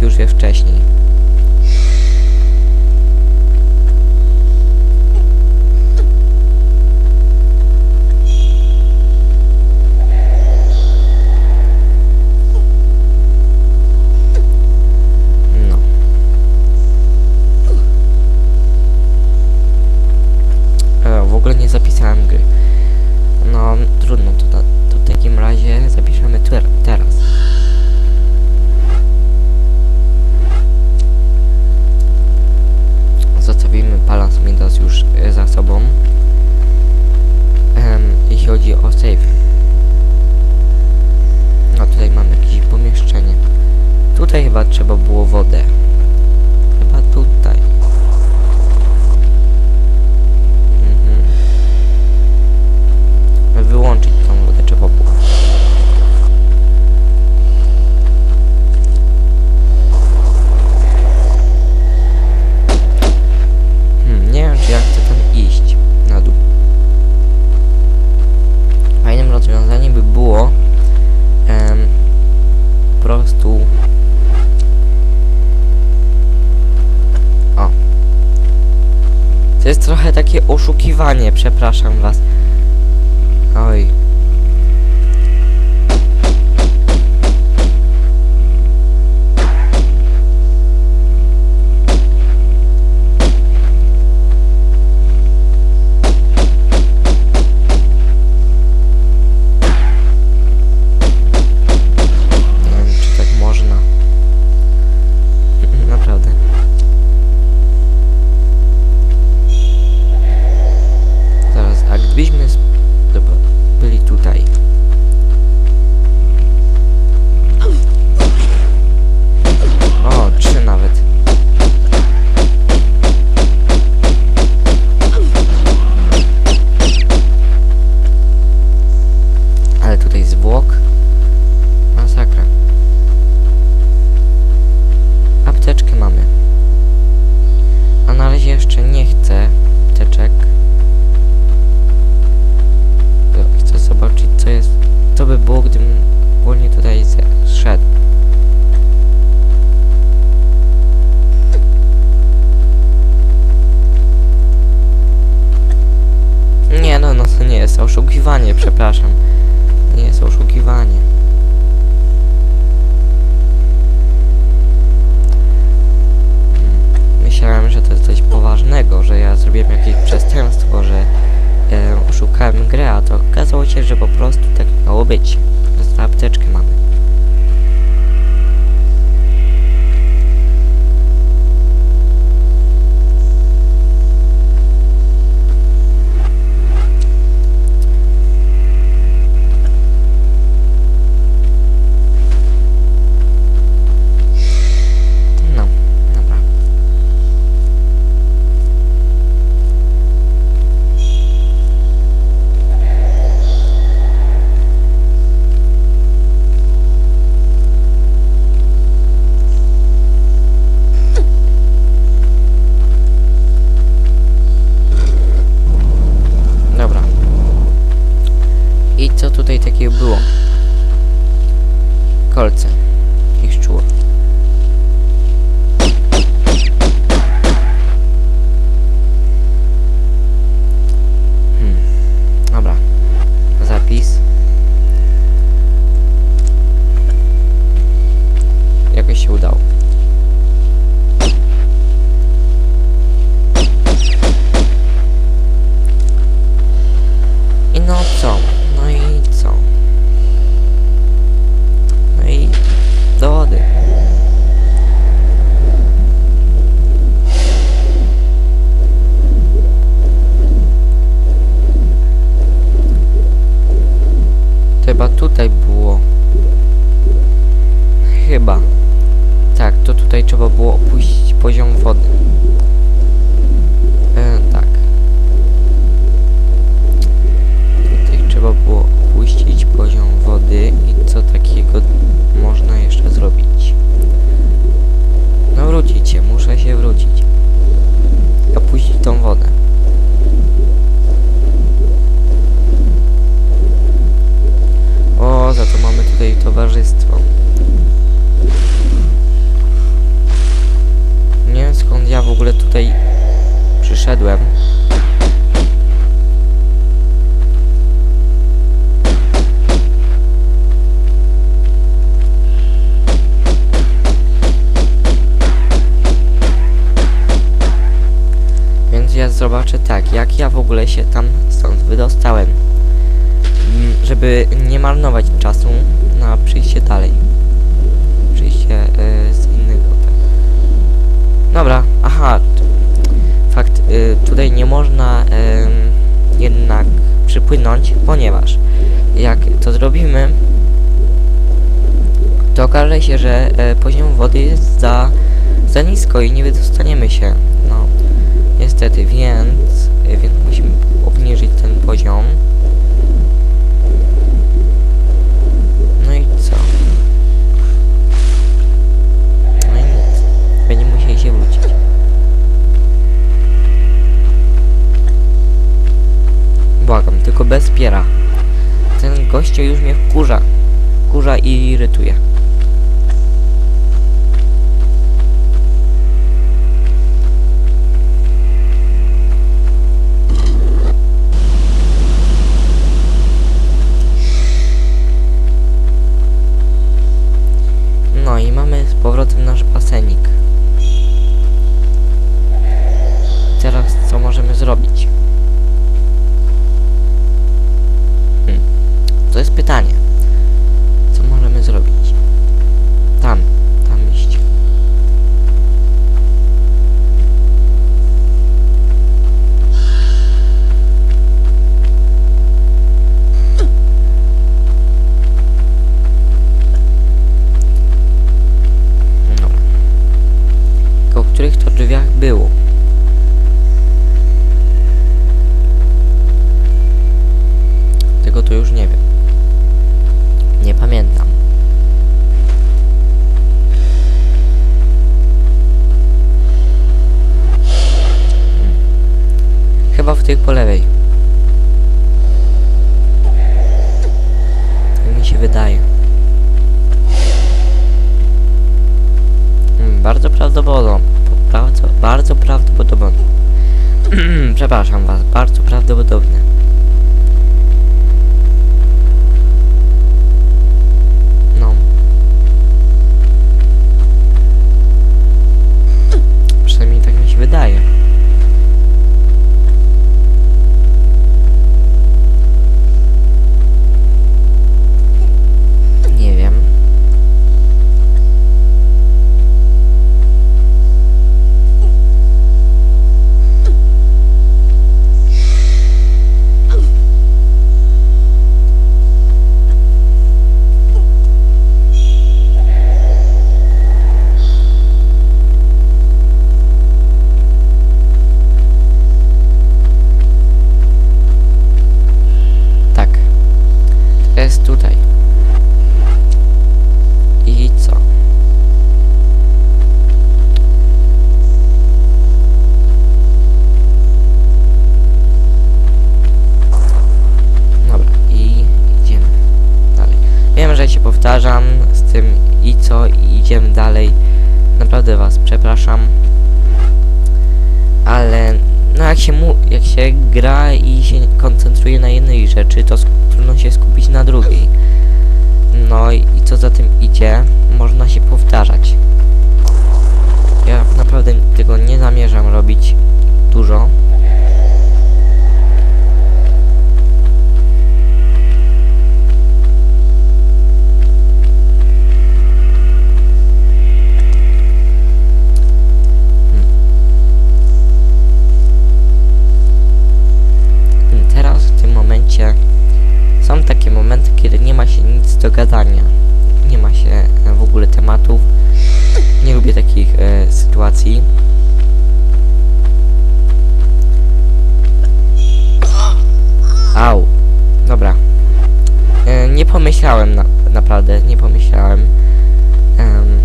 już je wcześniej. To jest trochę takie oszukiwanie, przepraszam was. Oj. przepraszam. Nie jest oszukiwanie. Hmm. Myślałem, że to jest coś poważnego, że ja zrobiłem jakieś przestępstwo, że e, oszukałem grę, a to okazało się, że po prostu tak miało być. Apteczkę mamy. таких было. ogóle tutaj przyszedłem. Więc ja zobaczę tak, jak ja w ogóle się tam stąd wydostałem. Mm, żeby nie marnować czasu na przyjście dalej. Można jednak przypłynąć, ponieważ jak to zrobimy, to okaże się, że e, poziom wody jest za, za nisko i nie wydostaniemy się. No, niestety, więc, e, więc musimy obniżyć ten poziom. No i co? No i nic. Będziemy musieli się wrócić. Błagam, tylko bez piera. Ten gościu już mnie wkurza. Wkurza i irytuje. No i mamy z powrotem nasz basenik. Teraz co możemy zrobić? Hmm. To jest pytanie. Co możemy zrobić? Tam, tam iść. No. Tylko w których to drzwiach było? Tego to już nie wiem. Nie pamiętam. Chyba w tych po lewej. Tak mi się wydaje. Hmm, Bardzo prawdopodobne. Bardzo, bardzo prawdopodobne. Przepraszam was, bardzo prawdopodobne. видає. Idziemy dalej. Naprawdę was przepraszam. Ale no jak się mu, jak się gra i się koncentruje na jednej rzeczy, to trudno się skupić na drugiej. No i co za tym idzie, można się powtarzać. Ja naprawdę tego nie zamierzam robić dużo. Teraz w tym momencie są takie momenty, kiedy nie ma się nic do gadania. Nie ma się e, w ogóle tematów. Nie lubię takich e, sytuacji. Au. Dobra. E, nie pomyślałem na, naprawdę, nie pomyślałem. Em,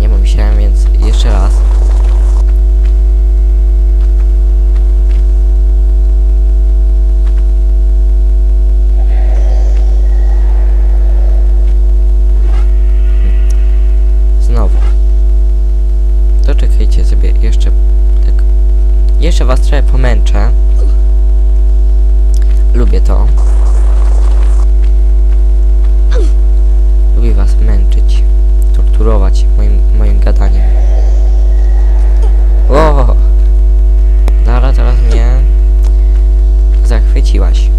nie pomyślałem, więc jeszcze raz. Znowu. To sobie jeszcze tak. Jeszcze was trochę pomęczę. Lubię to. mogli was męczyć, torturować moim, moim gadaniem. O! Dara teraz mnie zachwyciłaś.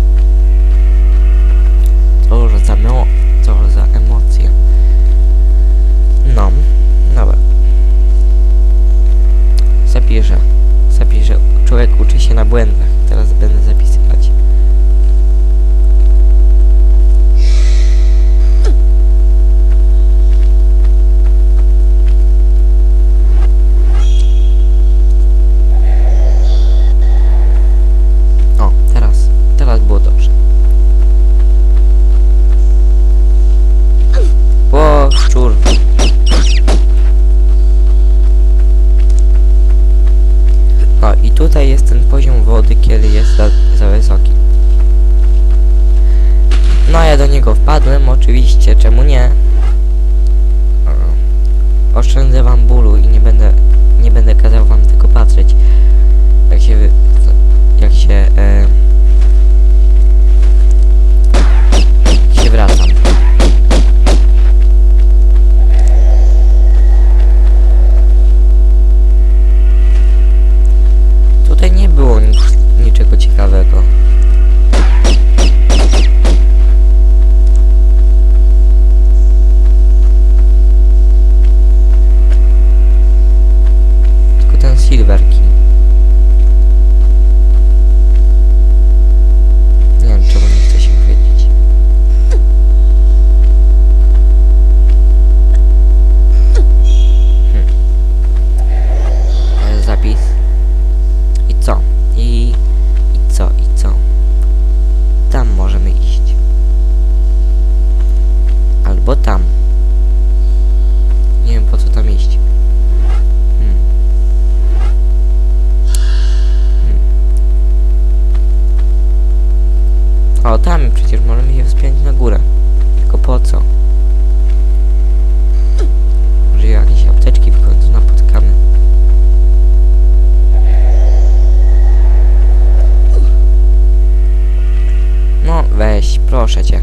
Cóż za, memo, cóż za emocje. No, dobra. Zapiszę. Zapiszę. Człowiek uczy się na błędach. Oczywiście, czemu nie? Oszczędzę wam bólu i nie będę, Nie wiem, czemu nie chce się chwycić. Hmm. Zapis. I co? I... I co? I co? Tam możemy iść. Albo tam. Nie wiem po co tam iść. Tam przecież możemy się wspiąć na górę. Tylko po co? Może jakieś apteczki w końcu napotkamy. No, weź, proszę cię.